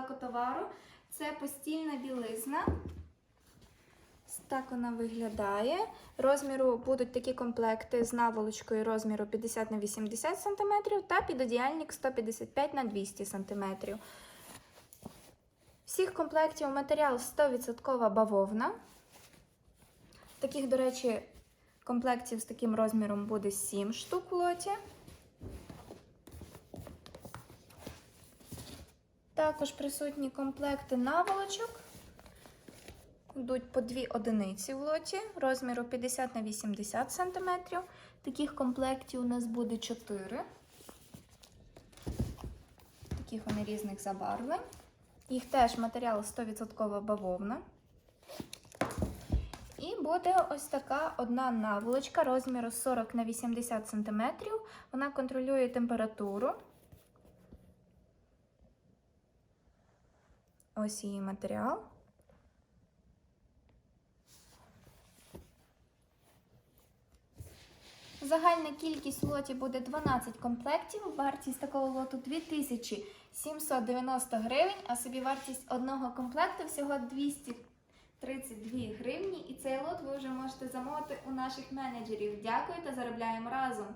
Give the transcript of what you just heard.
доставку товару. Це постільна білизна. Так вона виглядає. Розміру будуть такі комплекти з наволочкою розміру 50 на 80 см та підодіяльник 155 на 200 см. Всіх комплектів матеріал 100% бавовна. Таких, до речі, комплектів з таким розміром буде 7 штук в лоті. Також присутні комплекти наволочок. Йдуть по дві одиниці в лоті, розміру 50 на 80 см. Таких комплектів у нас буде 4. Таких вони різних забарвлень. Їх теж матеріал 100% бавовна. І буде ось така одна наволочка розміру 40 на 80 см. Вона контролює температуру. Ось її матеріал. Загальна кількість в лоті буде 12 комплектів. Вартість такого лоту 2790 гривень, а собі вартість одного комплекту всього 232 гривні. І цей лот ви вже можете замовити у наших менеджерів. Дякую та заробляємо разом!